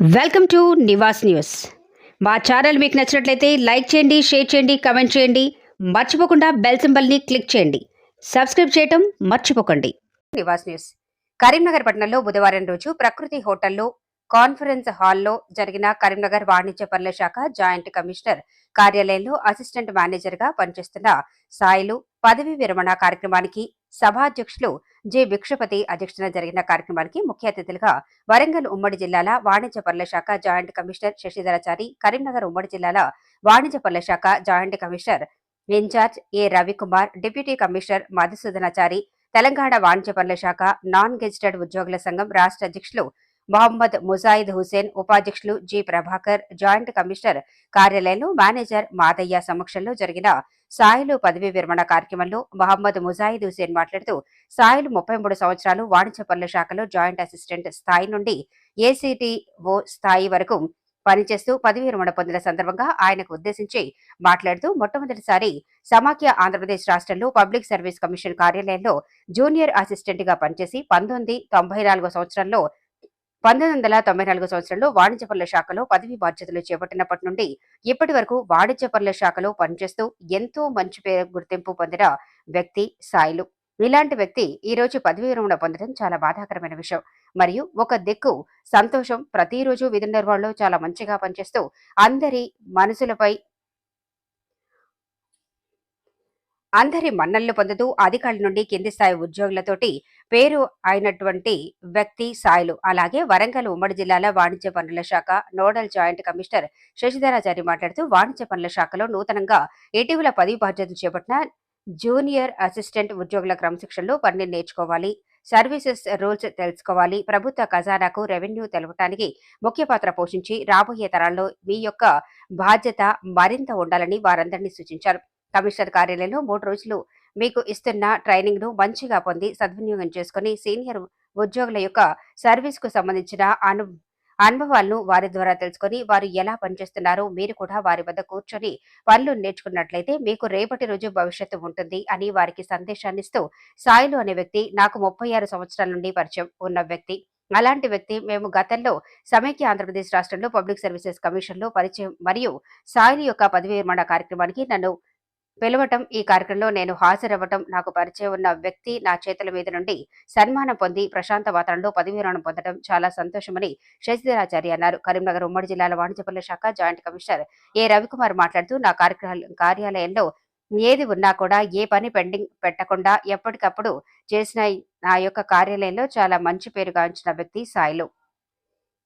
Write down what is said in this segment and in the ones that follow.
Welcome to Nivas news. మా channel మీకు నచ్చినట్లయితే లైక్ చేయండి షేర్ చేయండి కమెంట్ చేయండి. మర్చిపోకుండా బెల్ సింబల్ని క్లిక్ చేయండి. సబ్స్క్రైబ్ చేయటం మర్చిపోకండి. నివాస్ న్యూస్. కరీంనగర్ పట్టణంలో బుధవారం రోజు ప్రకృతి హోటల్లో కాన్ఫరెన్స్ హాల్లో జరిగిన కరీంనగర్ వాణిజ్య పనుల శాఖ జాయింట్ కమిషనర్ కార్యాలయంలో అసిస్టెంట్ మేనేజర్గా పనిచేస్తున్న సాయిలు పదవీ విరమణ కార్యక్రమానికి సభాధ్యక్షులు జె. భిక్షపతి అధ్యక్షతన జరిగిన కార్యక్రమానికి ముఖ్య అతిథులుగా వరంగల్ ఉమ్మడి జిల్లాల వాణిజ్య పనుల శాఖ జాయింట్ కమిషనర్ శశిధరాచారి కరీంనగర్ ఉమ్మడి జిల్లాల వాణిజ్య పనుల శాఖ joint commissioner incharge A. Ravikumar deputy commissioner Madhusudanachari Telangana వాణిజ్య పనుల శాఖ నాన్ గెజిటెడ్ ఉద్యోగుల సంఘం రాష్ట్ర అధ్యక్షులు మొహమ్మద్ ముజాయిద్ హుసేన్ ఉపాధ్యక్షులు జి ప్రభాకర్ జాయింట్ కమిషనర్ కార్యాలయంలో మేనేజర్ మాదయ్య సమక్షంలో జరిగిన సాయిలు పదవీ విరమణ కార్యక్రమంలో మహమ్మద్ ముజాయిద్ హుసేన్ మాట్లాడుతూ సాయిలు ముప్పై మూడు సంవత్సరాలు వాణిజ్య పనుల శాఖలో జాయింట్ అసిస్టెంట్ స్థాయి నుండి ఏసీటీఓ స్థాయి వరకు పనిచేస్తూ పదవీ విరమణ పొందిన సందర్భంగా ఆయనకు ఉద్దేశించి మాట్లాడుతూ మొట్టమొదటిసారి సమాఖ్య ఆంధ్రప్రదేశ్ రాష్ట్రంలో పబ్లిక్ సర్వీస్ కమిషన్ కార్యాలయంలో జూనియర్ అసిస్టెంట్గా పనిచేసి పంతొమ్మిది తొంభై నాలుగో సంవత్సరంలో పంతొమ్మిది వందల తొంభై నాలుగు సంవత్సరంలో వాణిజ్య పనుల శాఖలో పదవి బాధ్యతలు చేపట్టినప్పటి నుండి ఇప్పటి వరకు వాణిజ్య పనుల శాఖలో పనిచేస్తూ ఎంతో మంచి పేరు గుర్తింపు పొందిన వ్యక్తి సాయిలు. ఇలాంటి వ్యక్తి ఈ రోజు పదవి విరమణ పొందడం చాలా బాధాకరమైన విషయం. మరియు ఒక దిక్కు సంతోషం ప్రతిరోజు విధి నిర్వహణలో చాలా మంచిగా పనిచేస్తూ అందరి మనసులపై అందరి మన్నలను పొందుతూ అధికారుల నుండి కింది స్థాయి ఉద్యోగులతోటి పేరు అయినటువంటి వ్యక్తి సాయిలు అలాగే వరంగల్ ఉమ్మడి జిల్లాల వాణిజ్య పనుల శాఖ నోడల్ జాయింట్ కమిషనర్ శశిధరాచారి మాట్లాడుతూ వాణిజ్య పనుల శాఖలో నూతనంగా ఇటీవల పదవి బాధ్యతలు చేపట్టిన జూనియర్ అసిస్టెంట్ ఉద్యోగుల క్రమశిక్షణలో పనిని నేర్చుకోవాలి సర్వీసెస్ రూల్స్ తెలుసుకోవాలి ప్రభుత్వ ఖజానాకు రెవెన్యూ తెలపడానికి ముఖ్య పాత్ర పోషించి రాబోయే తరాల్లో మీ యొక్క బాధ్యత మరింత ఉండాలని వారందరినీ సూచించారు. కమిషనర్ కార్యాలయంలో మూడు రోజులు మీకు ఇస్తున్న ట్రైనింగ్ను మంచిగా పొంది సద్వినియోగం చేసుకుని సీనియర్ ఉద్యోగుల యొక్క సర్వీస్కు సంబంధించిన అను అనుభవాలను వారి ద్వారా తెలుసుకొని వారు ఎలా పనిచేస్తున్నారో మీరు కూడా వారి వద్ద కూర్చొని పనులు నేర్చుకున్నట్లయితే మీకు రేపటి రోజు భవిష్యత్తు ఉంటుంది అని వారికి సందేశాన్ని ఇస్తూ సాయిలు అనే వ్యక్తి నాకు ముప్పై ఆరు సంవత్సరాల నుండి పరిచయం ఉన్న వ్యక్తి. అలాంటి వ్యక్తి మేము గతంలో సమైక్య ఆంధ్రప్రదేశ్ రాష్ట్రంలో పబ్లిక్ సర్వీసెస్ కమిషన్లో పరిచయం మరియు సాయిలు యొక్క పదవి విరమణ కార్యక్రమానికి నన్ను పిలవటం ఈ కార్యక్రమంలో నేను హాజరవ్వటం నాకు పరిచయం ఉన్న వ్యక్తి నా చేతుల మీద నుండి సన్మానం పొంది ప్రశాంత వాతావరణంలో పదవి విరమణ పొందడం చాలా సంతోషమని శశిధరాచారి అన్నారు. కరీంనగర్ ఉమ్మడి జిల్లాల వాణిజ్య పనుల శాఖ జాయింట్ కమిషనర్ ఏ రవికుమార్ మాట్లాడుతూ నా కార్యాలయంలో ఏది ఉన్నా కూడా ఏ పని పెండింగ్ పెట్టకుండా ఎప్పటికప్పుడు చేసిన నా యొక్క కార్యాలయంలో చాలా మంచి పేరు గాంచిన వ్యక్తి సాయిలు.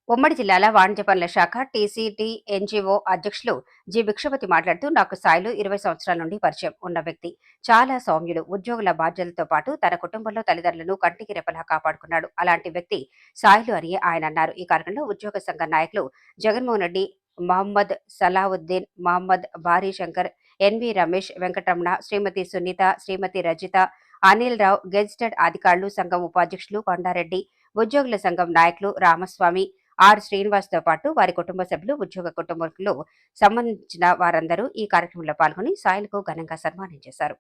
ఉమ్మడి జిల్లాల వాణిజ్య పనుల శాఖ టీసీటీ ఎన్జీఓ అధ్యక్షులు జి. భిక్షపతి మాట్లాడుతూ నాకు సాయిలు ఇరవై సంవత్సరాల నుండి పరిచయం ఉన్న వ్యక్తి. చాలా సౌమ్యుడు ఉద్యోగుల బాధ్యతలతో పాటు తన కుటుంబంలో తల్లిదండ్రులను కంటికి రెపలా కాపాడుకున్నాడు. అలాంటి వ్యక్తి సాయిలు అని ఆయన అన్నారు. ఈ కార్యక్రమంలో ఉద్యోగ సంఘ నాయకులు జగన్మోహన్ రెడ్డి మహమ్మద్ సలావుద్దీన్ మహమ్మద్ భారీ శంకర్ ఎన్వి రమేష్ వెంకటరమణ శ్రీమతి సునీత శ్రీమతి రజిత అనిల్ రావు గెజిటెడ్ అధికారులు సంఘం ఉపాధ్యక్షులు కొండారెడ్డి ఉద్యోగుల సంఘం నాయకులు రామస్వామి ఆర్ శ్రీనివాస్తో పాటు వారి కుటుంబ సభ్యులు ఉద్యోగ కుటుంబకులు సంబంధించిన వారందరూ ఈ కార్యక్రమంలో పాల్గొని సాయిలకు ఘనంగా సన్మానం చేశారు.